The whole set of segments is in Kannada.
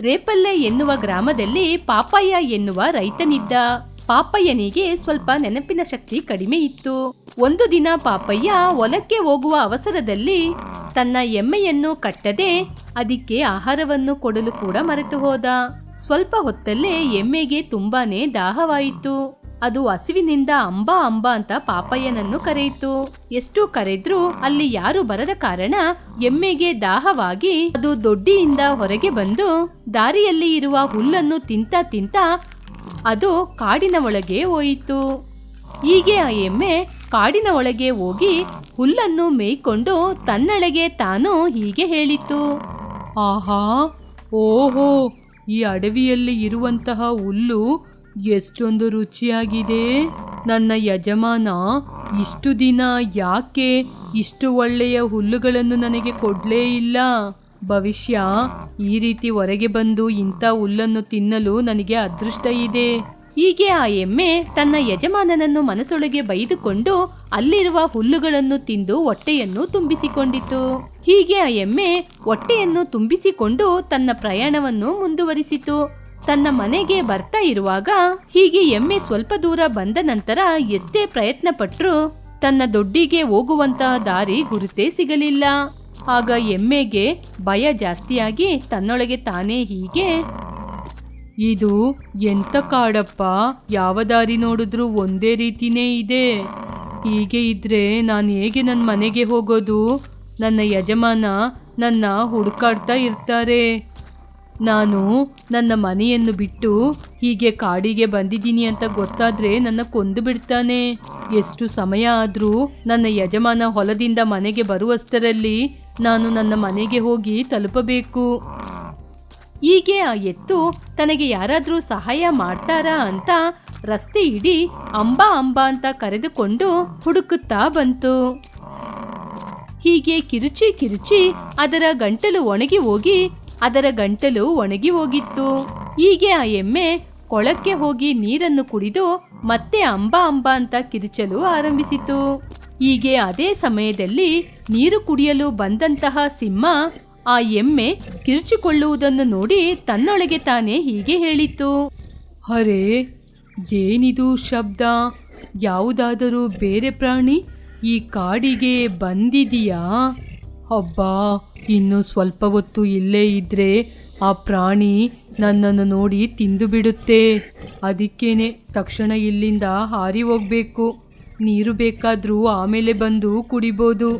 ರೇಪಲ್ಲೆ ಎನ್ನುವ ಗ್ರಾಮದಲ್ಲಿ ಪಾಪಯ್ಯ ಎನ್ನುವ ರೈತನಿದ್ದ. ಪಾಪಯ್ಯನಿಗೆ ಸ್ವಲ್ಪ ನೆನಪಿನ ಶಕ್ತಿ ಕಡಿಮೆ ಇತ್ತು. ಒಂದು ದಿನ ಪಾಪಯ್ಯ ಹೊಲಕ್ಕೆ ಹೋಗುವ ಅವಸರದಲ್ಲಿ ತನ್ನ ಎಮ್ಮೆಯನ್ನು ಕಟ್ಟದೆ ಅದಕ್ಕೆ ಆಹಾರವನ್ನು ಕೊಡಲು ಕೂಡ ಮರೆತು ಹೋದ ಸ್ವಲ್ಪ ಹೊತ್ತಲ್ಲೇ ಎಮ್ಮೆಗೆ ತುಂಬಾನೇ ದಾಹವಾಯಿತು. ಅದು ಹಸಿವಿನಿಂದ ಅಂಬಾ ಅಂಬಾ ಅಂತ ಪಾಪಯ್ಯನನ್ನು ಕರೆಯಿತು. ಎಷ್ಟು ಕರೆದ್ರೂ ಅಲ್ಲಿ ಯಾರು ಬರದ ಕಾರಣ ಎಮ್ಮೆಗೆ ದಾಹವಾಗಿ ಅದು ದೊಡ್ಡಿಯಿಂದ ಹೊರಗೆ ಬಂದು ದಾರಿಯಲ್ಲಿ ಇರುವ ಹುಲ್ಲನ್ನು ತಿಂತ ತಿಂತ ಅದು ಕಾಡಿನ ಒಳಗೆ ಹೋಯಿತು. ಹೀಗೆ ಆ ಎಮ್ಮೆ ಕಾಡಿನ ಒಳಗೆ ಹೋಗಿ ಹುಲ್ಲನ್ನು ಮೇಯ್ಕೊಂಡು ತನ್ನೊಳಗೆ ತಾನು ಹೀಗೆ ಹೇಳಿತು. ಆಹಾ, ಓಹೋ, ಈ ಅಡವಿಯಲ್ಲಿ ಇರುವಂತಹ ಹುಲ್ಲು ಎಷ್ಟೊಂದು ರುಚಿಯಾಗಿದೆ. ನನ್ನ ಯಜಮಾನ, ಇಷ್ಟು ದಿನ ಯಾಕೆ ಇಷ್ಟು ಒಳ್ಳೆಯ ಹುಲ್ಲುಗಳನ್ನು ನನಗೆ ಕೊಡ್ಲೇ ಇಲ್ಲ? ಭವಿಷ್ಯ, ಈ ರೀತಿ ಹೊರಗೆ ಬಂದು ಇಂಥ ಹುಲ್ಲನ್ನು ತಿನ್ನಲು ನನಗೆ ಅದೃಷ್ಟ ಇದೆ. ಹೀಗೆ ಆ ಎಮ್ಮೆ ತನ್ನ ಯಜಮಾನನನ್ನು ಮನಸ್ಸೊಳಗೆ ಬೈದುಕೊಂಡು ಅಲ್ಲಿರುವ ಹುಲ್ಲುಗಳನ್ನು ತಿಂದು ಹೊಟ್ಟೆಯನ್ನು ತುಂಬಿಸಿಕೊಂಡಿತು. ಹೀಗೆ ಆ ಎಮ್ಮೆ ಹೊಟ್ಟೆಯನ್ನು ತುಂಬಿಸಿಕೊಂಡು ತನ್ನ ಪ್ರಯಾಣವನ್ನು ಮುಂದುವರಿಸಿತು. ತನ್ನ ಮನೆಗೆ ಬರ್ತಾ ಇರುವಾಗ ಹೀಗೆ ಎಮ್ಮೆ ಸ್ವಲ್ಪ ದೂರ ಬಂದ ನಂತರ ಎಷ್ಟೇ ಪ್ರಯತ್ನ ಪಟ್ಟರೂ ತನ್ನ ದೊಡ್ಡಿಗೆ ಹೋಗುವಂತಹ ದಾರಿ ಗುರುತೇ ಸಿಗಲಿಲ್ಲ. ಆಗ ಎಮ್ಮೆಗೆ ಭಯ ಜಾಸ್ತಿಯಾಗಿ ತನ್ನೊಳಗೆ ತಾನೇ ಹೀಗೆ, ಇದು ಎಂತ ಕಾಡಪ್ಪ, ಯಾವ ದಾರಿ ನೋಡಿದ್ರೂ ಒಂದೇ ರೀತಿನೇ ಇದೆ. ಹೀಗೆ ಇದ್ರೆ ನಾನು ಹೇಗೆ ನನ್ನ ಮನೆಗೆ ಹೋಗೋದು? ನನ್ನ ಯಜಮಾನ ನನ್ನ ಹುಡುಕಾಡ್ತಾ ಇರ್ತಾರೆ. ನಾನು ನನ್ನ ಮನೆಯನ್ನು ಬಿಟ್ಟು ಹೀಗೆ ಕಾಡಿಗೆ ಬಂದಿದ್ದೀನಿ ಅಂತ ಗೊತ್ತಾದ್ರೆ ನನ್ನ ಕೊಂದು ಬಿಡ್ತಾನೆ. ಎಷ್ಟು ಸಮಯ ಆದರೂ ನನ್ನ ಯಜಮಾನ ಹೊಲದಿಂದ ಮನೆಗೆ ಬರುವಷ್ಟರಲ್ಲಿ ನಾನು ನನ್ನ ಮನೆಗೆ ಹೋಗಿ ತಲುಪಬೇಕು. ಹೀಗೆ ಆ ಎತ್ತು ತನಗೆ ಯಾರಾದರೂ ಸಹಾಯ ಮಾಡ್ತಾರಾ ಅಂತ ರಸ್ತೆ ಇಡೀ ಅಂಬಾ ಅಂಬಾ ಅಂತ ಕರೆದುಕೊಂಡು ಹುಡುಕುತ್ತಾ ಬಂತು. ಹೀಗೆ ಕಿರುಚಿ ಕಿರುಚಿ ಅದರ ಗಂಟಲು ಒಣಗಿ ಹೋಗಿ ಅದರ ಗಂಟಲು ಒಣಗಿ ಹೋಗಿತ್ತು. ಹೀಗೆ ಆ ಎಮ್ಮೆ ಕೊಳಕ್ಕೆ ಹೋಗಿ ನೀರನ್ನು ಕುಡಿದು ಮತ್ತೆ ಅಂಬಾ ಅಂಬಾ ಅಂತ ಕಿರಿಚಲು ಆರಂಭಿಸಿತು. ಹೀಗೆ ಅದೇ ಸಮಯದಲ್ಲಿ ನೀರು ಕುಡಿಯಲು ಬಂದಂತಹ ಸಿಂಹ ಆ ಎಮ್ಮೆ ಕಿರಿಚಿಕೊಳ್ಳುವುದನ್ನು ನೋಡಿ ತನ್ನೊಳಗೆ ತಾನೇ ಹೀಗೆ ಹೇಳಿತು. ಅರೆ, ಏನಿದು ಶಬ್ದ? ಯಾವುದಾದರೂ ಬೇರೆ ಪ್ರಾಣಿ ಈ ಕಾಡಿಗೆ ಬಂದಿದೆಯಾ? ಅಬ್ಬಾ, ಇನ್ನು ಸ್ವಲ್ಪ ಹೊತ್ತು ಇಲ್ಲೇ ಇದ್ರೆ ಆ ಪ್ರಾಣಿ ನನ್ನನ್ನು ನೋಡಿ ತಿಂದು ಬಿಡುತ್ತೆ ಅದಕ್ಕೇನೆ ತಕ್ಷಣ ಇಲ್ಲಿಂದ ಹಾರಿ ಹೋಗ್ಬೇಕು. ನೀರು ಬೇಕಾದರೂ ಆಮೇಲೆ ಬಂದು ಕುಡಿಬೋದು.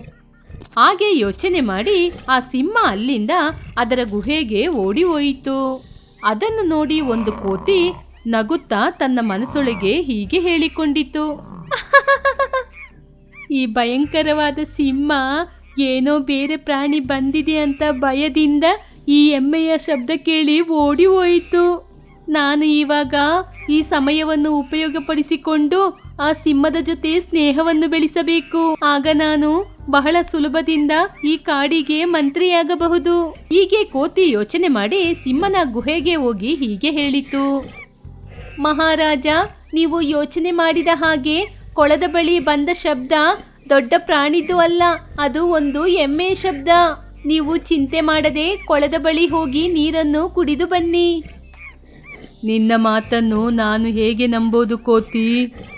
ಹಾಗೆ ಯೋಚನೆ ಮಾಡಿ ಆ ಸಿಂಹ ಅಲ್ಲಿಂದ ಅದರ ಗುಹೆಗೆ ಓಡಿ ಹೋಯಿತು. ಅದನ್ನು ನೋಡಿ ಒಂದು ಕೋತಿ ನಗುತ್ತಾ ತನ್ನ ಮನಸ್ಸೊಳಗೆ ಹೀಗೆ ಹೇಳಿಕೊಂಡಿತು. ಈ ಭಯಂಕರವಾದ ಸಿಂಹ ಏನೋ ಬೇರೆ ಪ್ರಾಣಿ ಬಂದಿದೆ ಅಂತ ಭಯದಿಂದ ಈ ಎಮ್ಮೆಯ ಶಬ್ದ ಕೇಳಿ ಓಡಿ ಹೋಯಿತು. ನಾನು ಇವಾಗ ಈ ಸಮಯವನ್ನು ಉಪಯೋಗಪಡಿಸಿಕೊಂಡು ಆ ಸಿಂಹದ ಜೊತೆ ಸ್ನೇಹವನ್ನು ಬೆಳೆಸಬೇಕು. ಆಗ ನಾನು ಬಹಳ ಸುಲಭದಿಂದ ಈ ಕಾಡಿಗೆ ಮಂತ್ರಿಯಾಗಬಹುದು. ಹೀಗೆ ಕೋತಿ ಯೋಚನೆ ಮಾಡಿ ಸಿಂಹನ ಗುಹೆಗೆ ಹೋಗಿ ಹೀಗೆ ಹೇಳಿತು. ಮಹಾರಾಜ, ನೀವು ಯೋಚನೆ ಮಾಡಿದ ಹಾಗೆ ಕೊಳದ ಬಳಿ ಬಂದ ಶಬ್ದ ದೊಡ್ಡ ಪ್ರಾಣಿದು ಅಲ್ಲ, ಅದು ಒಂದು ಎಮ್ಮೆ ಶಬ್ದ. ನೀವು ಚಿಂತೆ ಮಾಡದೆ ಕೊಳದ ಬಳಿ ಹೋಗಿ ನೀರನ್ನು ಕುಡಿದು ಬನ್ನಿ. ನಿನ್ನ ಮಾತನ್ನು ನಾನು ಹೇಗೆ ನಂಬೋದು ಕೋತಿ?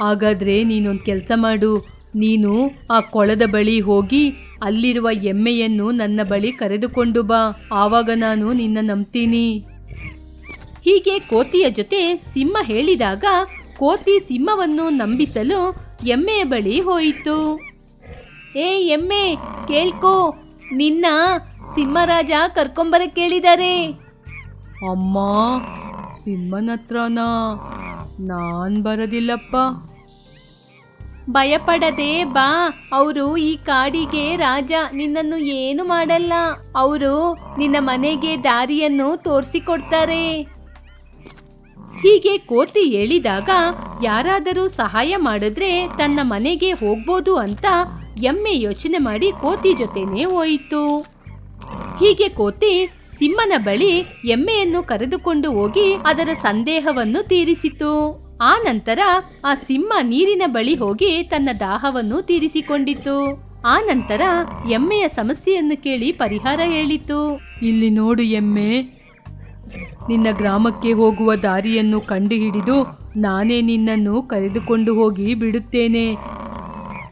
ಹಾಗಾದ್ರೆ ನೀನೊಂದು ಕೆಲಸ ಮಾಡು. ನೀನು ಆ ಕೊಳದ ಬಳಿ ಹೋಗಿ ಅಲ್ಲಿರುವ ಎಮ್ಮೆಯನ್ನು ನನ್ನ ಬಳಿ ಕರೆದುಕೊಂಡು ಬಾ. ಆವಾಗ ನಾನು ನಿನ್ನ ನಂಬ್ತೀನಿ. ಹೀಗೆ ಕೋತಿಯ ಜೊತೆ ಸಿಂಹ ಹೇಳಿದಾಗ, ಕೋತಿ ಸಿಂಹವನ್ನು ನಂಬಿಸಲು ಎಮ್ಮೆಯ ಬಳಿ ಹೋಯಿತು. ಏ ಎಮ್ಮೆ ಕೇಳ್ಕೋ. ನಿನ್ನ ಸಿಂಹರಾಜ ಕರ್ಕೊಂಬರ ಕೇಳಿದ್ದಾರೆ ಅಮ್ಮ ಸಿಂಹನ ಹತ್ರನಾ ನಾನ್ ಬರೋದಿಲ್ಲಪ್ಪ. ಭಯಪಡದೆ ಬಾ. ಅವರು ಈ ಕಾಡಿಗೆ ರಾಜ. ನಿನ್ನನ್ನು ಏನು ಮಾಡಲ್ಲ. ಅವರು ನಿನ್ನ ಮನೆಗೆ ದಾರಿಯನ್ನು ತೋರಿಸಿಕೊಡ್ತಾರೆ. ಹೀಗೆ ಕೋತಿ ಹೇಳಿದಾಗ ಯಾರಾದರೂ ಸಹಾಯ ಮಾಡಿದ್ರೆ ತನ್ನ ಮನೆಗೆ ಹೋಗ್ಬೋದು ಅಂತ ಎಮ್ಮೆ ಯೋಚನೆ ಮಾಡಿ ಕೋತಿ ಜೊತೆನೇ ಹೋಯಿತು. ಹೀಗೆ ಕೋತಿ ಸಿಂಹನ ಬಳಿ ಎಮ್ಮೆಯನ್ನು ಕರೆದುಕೊಂಡು ಹೋಗಿ ಅದರ ಸಂದೇಹವನ್ನು ತೀರಿಸಿತು. ಆ ನಂತರ ಆ ಸಿಂಹ ನೀರಿನ ಬಳಿ ಹೋಗಿ ತನ್ನ ದಾಹವನ್ನು ತೀರಿಸಿಕೊಂಡಿತು. ಆ ನಂತರ ಎಮ್ಮೆಯ ಸಮಸ್ಯೆಯನ್ನು ಕೇಳಿ ಪರಿಹಾರ ಹೇಳಿತು. ಇಲ್ಲಿ ನೋಡು ಎಮ್ಮೆ, ನಿನ್ನ ಗ್ರಾಮಕ್ಕೆ ಹೋಗುವ ದಾರಿಯನ್ನು ಕಂಡುಹಿಡಿದು ನಾನೇ ನಿನ್ನನ್ನು ಕರೆದುಕೊಂಡು ಹೋಗಿ ಬಿಡುತ್ತೇನೆ.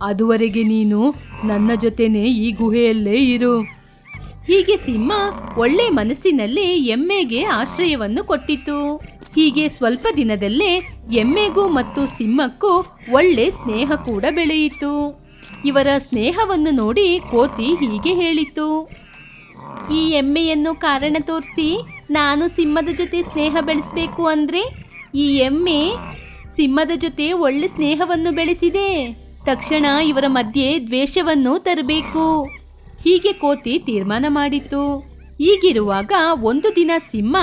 ಅದುವರೆಗೆ ನೀನು ನನ್ನ ಜೊತೆನೇ ಈ ಗುಹೆಯಲ್ಲೇ ಇರು. ಹೀಗೆ ಸಿಂಹ ಒಳ್ಳೆ ಮನಸ್ಸಿನಲ್ಲಿ ಎಮ್ಮೆಗೆ ಆಶ್ರಯವನ್ನು ಕೊಟ್ಟಿತು. ಹೀಗೆ ಸ್ವಲ್ಪ ದಿನದಲ್ಲೇ ಎಮ್ಮೆಗೂ ಮತ್ತು ಸಿಂಹಕ್ಕೂ ಒಳ್ಳೆ ಸ್ನೇಹ ಕೂಡ ಬೆಳೆಯಿತು. ಇವರ ಸ್ನೇಹವನ್ನು ನೋಡಿ ಕೋತಿ ಹೀಗೆ ಹೇಳಿತು. ಈ ಎಮ್ಮೆಯನ್ನು ಕಾರಣ ತೋರಿಸಿ ನಾನು ಸಿಂಹದ ಜೊತೆ ಸ್ನೇಹ ಬೆಳೆಸಬೇಕು ಅಂದ್ರೆ ಈ ಎಮ್ಮೆ ಸಿಂಹದ ಜೊತೆ ಒಳ್ಳೆ ಸ್ನೇಹವನ್ನು ಬೆಳೆಸಿದೆ. ತಕ್ಷಣ ಇವರ ಮಧ್ಯೆ ದ್ವೇಷವನ್ನು ತರಬೇಕು. ಹೀಗೆ ಕೋತಿ ತೀರ್ಮಾನ ಮಾಡಿತು ಹೀಗಿರುವಾಗ ಒಂದು ದಿನ ಸಿಂಹ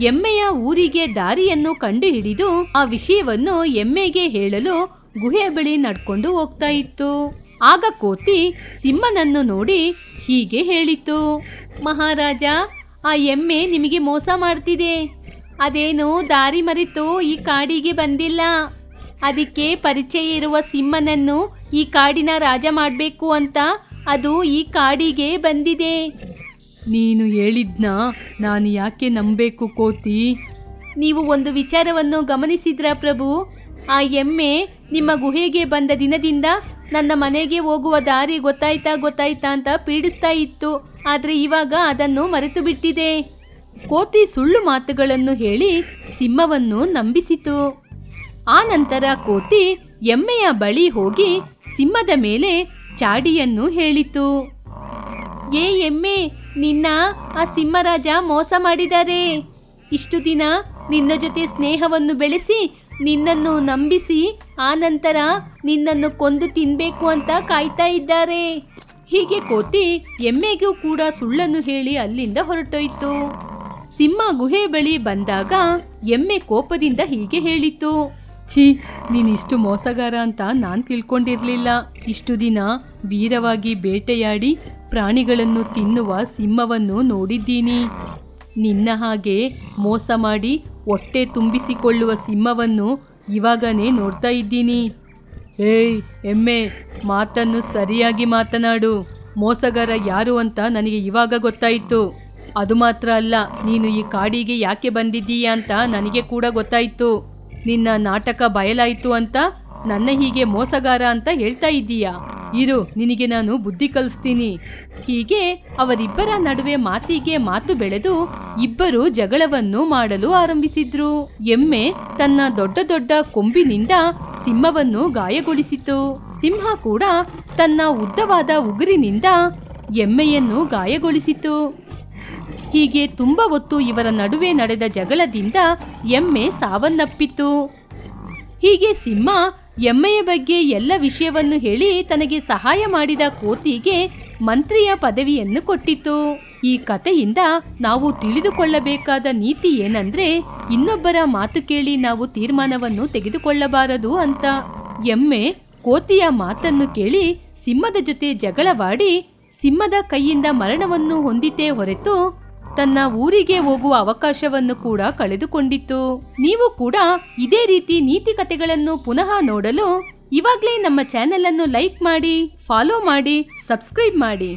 ಎಮ್ಮೆಯ ಊರಿಗೆ ದಾರಿಯನ್ನು ಕಂಡುಹಿಡಿದು ಆ ವಿಷಯವನ್ನು ಎಮ್ಮೆಗೆ ಹೇಳಲು ಗುಹೆಯ ಬಳಿ ನಡ್ಕೊಂಡು ಹೋಗ್ತಾ ಇತ್ತು. ಆಗ ಕೋತಿ ಸಿಂಹನನ್ನು ನೋಡಿ ಹೀಗೆ ಹೇಳಿತು. ಮಹಾರಾಜ, ಆ ಎಮ್ಮೆ ನಿಮಗೆ ಮೋಸ ಮಾಡ್ತಿದೆ. ಅದೇನು ದಾರಿ ಮರೆತು ಈ ಕಾಡಿಗೆ ಬಂದಿಲ್ಲ. ಅದಕ್ಕೆ ಪರಿಚಯ ಇರುವ ಸಿಂಹನನ್ನು ಈ ಕಾಡಿನ ರಾಜ ಮಾಡಬೇಕು ಅಂತ ಅದು ಈ ಕಾಡಿಗೆ ಬಂದಿದೆ. ನೀನು ಹೇಳಿದ್ನ ನಾನು ಯಾಕೆ ನಂಬಬೇಕು ಕೋತಿ? ನೀವು ಒಂದು ವಿಚಾರವನ್ನು ಗಮನಿಸಿದ್ರ ಪ್ರಭು? ಆ ಎಮ್ಮೆ ನಿಮ್ಮ ಗುಹೆಗೆ ಬಂದ ದಿನದಿಂದ ನನ್ನ ಮನೆಗೆ ಹೋಗುವ ದಾರಿ ಗೊತ್ತಾಯ್ತಾ ಗೊತ್ತಾಯ್ತಾ ಅಂತ ಪೀಡಿಸ್ತಾ ಇತ್ತು. ಆದರೆ ಇವಾಗ ಅದನ್ನು ಮರೆತು ಬಿಟ್ಟಿದೆ ಕೋತಿ ಸುಳ್ಳು ಮಾತುಗಳನ್ನು ಹೇಳಿ ಸಿಂಹವನ್ನು ನಂಬಿಸಿತು. ಆ ನಂತರ ಕೋತಿ ಎಮ್ಮೆಯ ಬಳಿ ಹೋಗಿ ಸಿಂಹದ ಮೇಲೆ ಚಾಡಿಯನ್ನು ಹೇಳಿತು. ಏ ಎಮ್ಮೆ, ನಿನ್ನ ಆ ಸಿಂಹರಾಜ ಮೋಸ ಮಾಡಿದ್ದಾರೆ ಇಷ್ಟು ದಿನ ನಿನ್ನ ಜೊತೆ ಸ್ನೇಹವನ್ನು ಬೆಳೆಸಿ ನಿನ್ನನ್ನು ನಂಬಿಸಿ ಆ ನಂತರ ನಿನ್ನನ್ನು ಕೊಂದು ತಿನ್ನಬೇಕು ಅಂತ ಕಾಯ್ತಾ ಇದ್ದಾರೆ. ಹೀಗೆ ಕೋತಿ ಎಮ್ಮೆಗೂ ಕೂಡ ಸುಳ್ಳನ್ನು ಹೇಳಿ ಅಲ್ಲಿಂದ ಹೊರಟೋಯ್ತು. ಸಿಂಹ ಗುಹೆ ಬಳಿ ಬಂದಾಗ ಎಮ್ಮೆ ಕೋಪದಿಂದ ಹೀಗೆ ಹೇಳಿತು. ಛೀ ನೀನಿಷ್ಟು ಮೋಸಗಾರ ಅಂತ ನಾನು ತಿಳ್ಕೊಂಡಿರಲಿಲ್ಲ. ಇಷ್ಟು ದಿನ ವೀರವಾಗಿ ಬೇಟೆಯಾಡಿ ಪ್ರಾಣಿಗಳನ್ನು ತಿನ್ನುವ ಸಿಂಹವನ್ನು ನೋಡಿದ್ದೀನಿ. ನಿನ್ನ ಹಾಗೆ ಮೋಸ ಮಾಡಿ ಹೊಟ್ಟೆ ತುಂಬಿಸಿಕೊಳ್ಳುವ ಸಿಂಹವನ್ನು ಇವಾಗನೇ ನೋಡ್ತಾ ಇದ್ದೀನಿ. ಏಯ್, ಎಮ್ಮೆ, ಮಾತನ್ನು ಸರಿಯಾಗಿ ಮಾತನಾಡು. ಮೋಸಗಾರ ಯಾರು ಅಂತ ನನಗೆ ಇವಾಗ ಗೊತ್ತಾಯಿತು. ಅದು ಮಾತ್ರ ಅಲ್ಲ, ನೀನು ಈ ಕಾಡಿಗೆ ಯಾಕೆ ಬಂದಿದ್ದೀಯಾ ಅಂತ ನನಗೆ ಕೂಡ ಗೊತ್ತಾಯಿತು. ನಿನ್ನ ನಾಟಕ ಬಯಲಾಯಿತು ಅಂತ, ನನ್ನ ಹೀಗೆ ಮೋಸಗಾರ ಅಂತ ಹೇಳ್ತಾ ಇದ್ದೀಯಾ? ಇರು, ನಿನಗೆ ನಾನು ಬುದ್ಧಿ ಕಲಿಸ್ತೀನಿ. ಹೀಗೆ ಅವರಿಬ್ಬರ ನಡುವೆ ಮಾತಿಗೆ ಮಾತು ಬೆಳೆದು ಇಬ್ಬರು ಜಗಳವನ್ನು ಮಾಡಲು ಆರಂಭಿಸಿದ್ರು. ಎಮ್ಮೆ ತನ್ನ ದೊಡ್ಡ ದೊಡ್ಡ ಕೊಂಬಿನಿಂದ ಸಿಂಹವನ್ನು ಗಾಯಗೊಳಿಸಿತು. ಸಿಂಹ ಕೂಡ ತನ್ನ ಉದ್ದವಾದ ಉಗುರಿನಿಂದ ಎಮ್ಮೆಯನ್ನು ಗಾಯಗೊಳಿಸಿತು. ಹೀಗೆ ತುಂಬ ಹೊತ್ತು ಇವರ ನಡುವೆ ನಡೆದ ಜಗಳದಿಂದ ಎಮ್ಮೆ ಸಾವನ್ನಪ್ಪಿತು. ಹೀಗೆ ಸಿಂಹ ಎಮ್ಮೆಯ ಬಗ್ಗೆ ಎಲ್ಲ ವಿಷಯವನ್ನು ಹೇಳಿ ತನಗೆ ಸಹಾಯ ಮಾಡಿದ ಕೋತಿಗೆ ಮಂತ್ರಿಯ ಪದವಿಯನ್ನು ಕೊಟ್ಟಿತು. ಈ ಕಥೆಯಿಂದ ನಾವು ತಿಳಿದುಕೊಳ್ಳಬೇಕಾದ ನೀತಿ ಏನಂದ್ರೆ ಇನ್ನೊಬ್ಬರ ಮಾತು ಕೇಳಿ ನಾವು ತೀರ್ಮಾನವನ್ನು ತೆಗೆದುಕೊಳ್ಳಬಾರದು ಅಂತ. ಎಮ್ಮೆ ಕೋತಿಯ ಮಾತನ್ನು ಕೇಳಿ ಸಿಂಹದ ಜೊತೆ ಜಗಳವಾಡಿ ಸಿಂಹದ ಕೈಯಿಂದ ಮರಣವನ್ನು ಹೊಂದಿತೇ ಹೊರತು ತನ್ನ ಊರಿಗೆ ಹೋಗುವ ಅವಕಾಶವನ್ನು ಕೂಡ ಕಳೆದುಕೊಂಡಿತ್ತು ನೀವು ಕೂಡ ಇದೇ ರೀತಿ ನೀತಿ ಕಥೆಗಳನ್ನು ಪುನಃ ನೋಡಲು ಇವಾಗಲೇ ನಮ್ಮ ಚಾನೆಲ್ ಅನ್ನು ಲೈಕ್ ಮಾಡಿ, ಫಾಲೋ ಮಾಡಿ, ಸಬ್ಸ್ಕ್ರೈಬ್ ಮಾಡಿ.